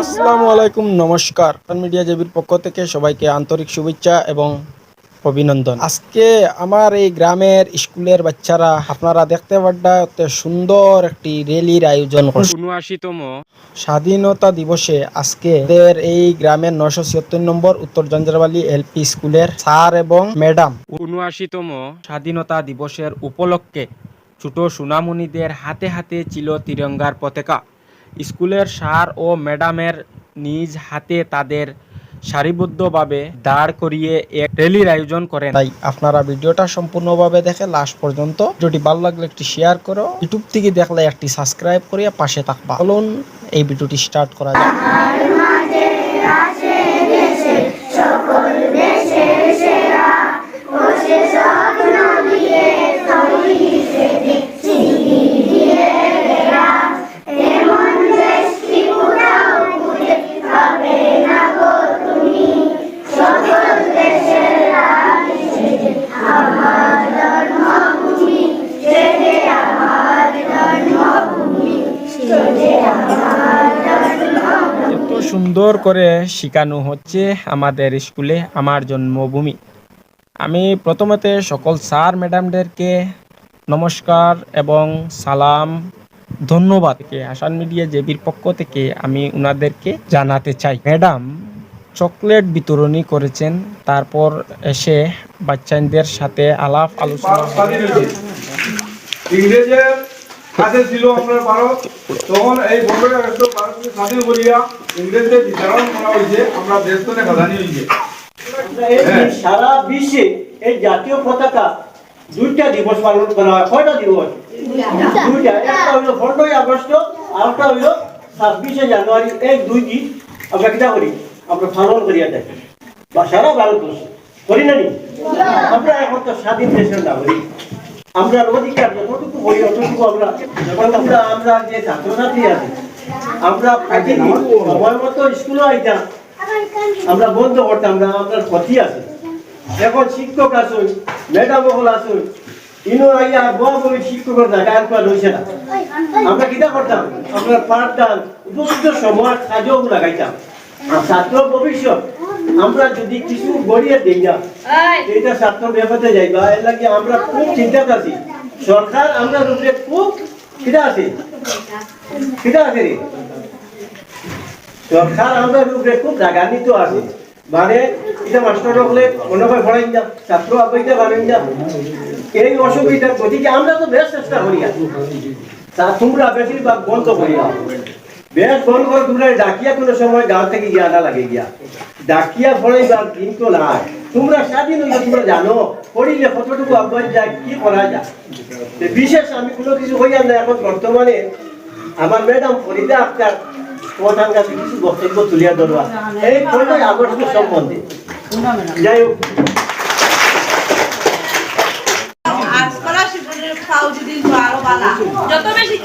আসসালামু আলাইকুম নমস্কার। মিডিয়া জেবির পক্ষ থেকে সবাইকে আন্তরিক শুভেচ্ছা এবং অভিনন্দন। আজকে আমার এই গ্রামের স্কুলের বাচ্চারা আপনারা দেখতে পাড্ডা সুন্দর একটি র্যালির আয়োজন করছে। উনআশিতম স্বাধীনতা দিবসে আজকে এদের এই গ্রামের নশো ছিয়াত্তর নম্বর উত্তর জঞ্জারবালি এলপি স্কুলের স্যার এবং ম্যাডাম। উনআশিতম স্বাধীনতা দিবসের উপলক্ষে ছোট সুনামুনিদের হাতে হাতে ছিল তিরঙ্গার পতাকা। স্কুলের স্যার ও ম্যাডামের নিজ হাতে তাদের সারিবদ্ধভাবে দাঁড় করিয়ে এক র্যালির আয়োজন করেন। তাই আপনারা ভিডিওটা সম্পূর্ণভাবে দেখে লাস্ট পর্যন্ত ভিডিওটি ভালো লাগলে একটি শেয়ার করো ইউটিউব থেকে দেখলে একটি সাবস্ক্রাইব করিয়া পাশে থাকবা। চলুন এই ভিডিওটি স্টার্ট করা যাক। এত সুন্দর করে শেখানো হচ্ছে আমাদের স্কুলে আমার জন্মভূমি। আমি প্রথমতে সকল স্যার ম্যাডামদেরকে নমস্কার এবং সালাম, ধন্যবাদ কে হাসান মিডিয়া জেবির পক্ষ থেকে আমি উনাদেরকে জানাতে চাই। ম্যাডাম চকলেট বিতরণী করেছেন, তারপর এসে বাচ্চাদের সাথে আলাপ আলোচনা কাছে ছিল আমরা ভারত তখন এই পনেরোই আগস্ট ভারতকে স্বাধীন করিয়া ইংরেজদের বিচারণ করা হয়েছে আমরা দেশ তো খাদানি হয়েছে সারা বিশ্বে এই জাতীয় পতাকা দুইটা দিবস পালন করা হয়। কয়টা দিবস? দুইটা। একটা হইল পনেরোই আগস্ট আর একটা হইল ছাব্বিশে জানুয়ারি। এই দুই দিন আমরা কিটা করি? আমরা পালন করিয়া থাকি বা সারা ভারতবর্ষ। করি না নি? আমরা এখন তো স্বাধীন দেশের নাগরিক। আমরা অধিকার যতটুকু অতটুকু আমরা আমরা আমরা যে ছাত্রছাত্রী আছে, আমরা প্রতিদিন সময় মতো স্কুলে আইতাম আমরা বন্ধ করতাম না আপনার ক্ষতি আছে। এখন শিক্ষক আসুন ম্যাডাম সকল আসুন ইনো আইয়া বড় বড় শিক্ষকের জায়গা আর রয়েছে না। আমরা করতাম? আমরা পাঠদান, উপযুক্ত সময় লাগাইতাম। আর ছাত্র ভবিষ্যৎ আমরা যদি কিছু গড়িয়ে দিই না এটা ছাত্র ব্যাপারে যাইবা এর লাগে আমরা খুব চিন্তাত আছি সরকার আমরা রূপে খুব কিটা আছে কিটা আছে রে সরকার আমাদের উপরে খুব রাগান্বিত আছে। মানে এটা মাস্টার হলে মনে হয় পড়াই যা ছাত্র আপাইতে পারেন যা এই অসুবিধা গতিকে আমরা তো বেশ চেষ্টা করি তা তোমরা বেশিরভাগ বন্ধ করিয়া। বেশ বন্ধ করে তোমরা ডাকিয়া কোনো সময় গাঁও থেকে গিয়া আনা লাগে গিয়া। ডাকিয়া পড়াইবার কিন্তু নাই। তোমরা স্বাধীন হইলে তোমরা জানো, পড়িলে কতটুকু আহ্বান যায়, কি করা যায়। বিশেষ আমি কোনো কিছু হইয়া না এখন বর্তমানে আমার ম্যাডাম ফরিদা আক্তার প্রধান কাছে কিছু বক্তব্য তুলিয়া ধরবা এই পনেরোই আগস্ট সম্বন্ধে। যাই হোক। যত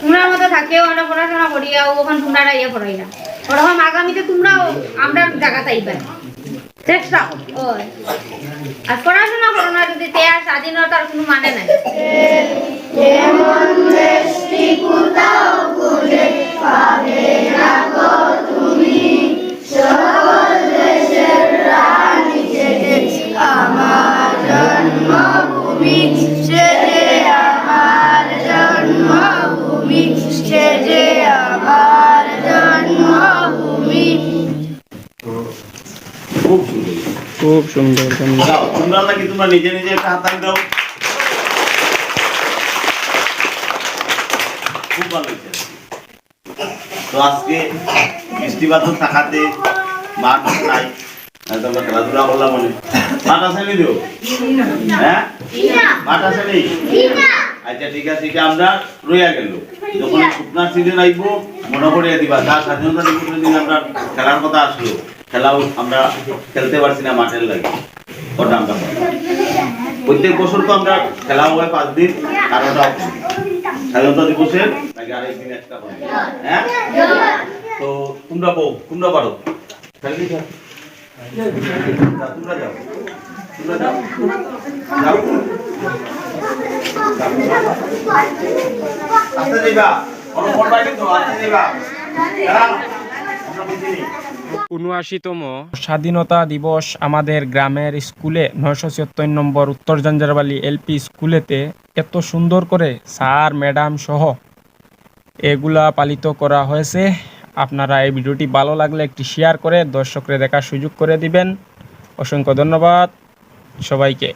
তোমরা মতো থাকেও, আমরা পড়াশোনা করিয়া ওখান তোমরা ইয়ে পড়াইলা ওরকম আগামীতে তোমরাও আমরা জায়গা চাইবে। চেষ্টা। আর পড়াশোনা করো না, যদি তে স্বাধীনতার কোনো মানে নাই। সুন্দর নাকি তোমরা নিজে নিজে একটা দাও। খুব ভালো তো আজকে বৃষ্টি বাদল থাকাতে মাঠ নাই খেলাধুলা মাঠ আছে নি হ্যাঁ? মাঠ আচ্ছা ঠিক আছে আমরা রইয়া গেল। যখন সিজন আইব মনে করিয়ে দিবা। তার স্বাধীনতা দিন আমরা খেলার কথা আসলো। খেলাও আমরা খেলতে পারছি না মাঠের লাগে। প্রত্যেক বছর তো আমরা খেলা হয় পাঁচ দিন, আর স্বাধীনতা দিবসের হ্যাঁ। তো তোমরা বউ, তোমরা পারো। খেলবি তোমরা যাও। তোমরা যাও। যাও। আস্তে যাইবা কোনো ফোন পাই কিন্তু আস্তে বুঝিনি উনআশিতম স্বাধীনতা দিবস আমাদের গ্রামের স্কুলে নয়শো ছিয়াত্তর নম্বর উত্তর জাঞ্জারবালি এলপি স্কুলেতে এত সুন্দর করে স্যার, ম্যাডাম সহ এগুলা পালিত করা হয়েছে। আপনারা এই ভিডিওটি ভালো লাগলে একটি শেয়ার করে দর্শকরা দেখার সুযোগ করে দিবেন। অসংখ্য ধন্যবাদ সবাইকে।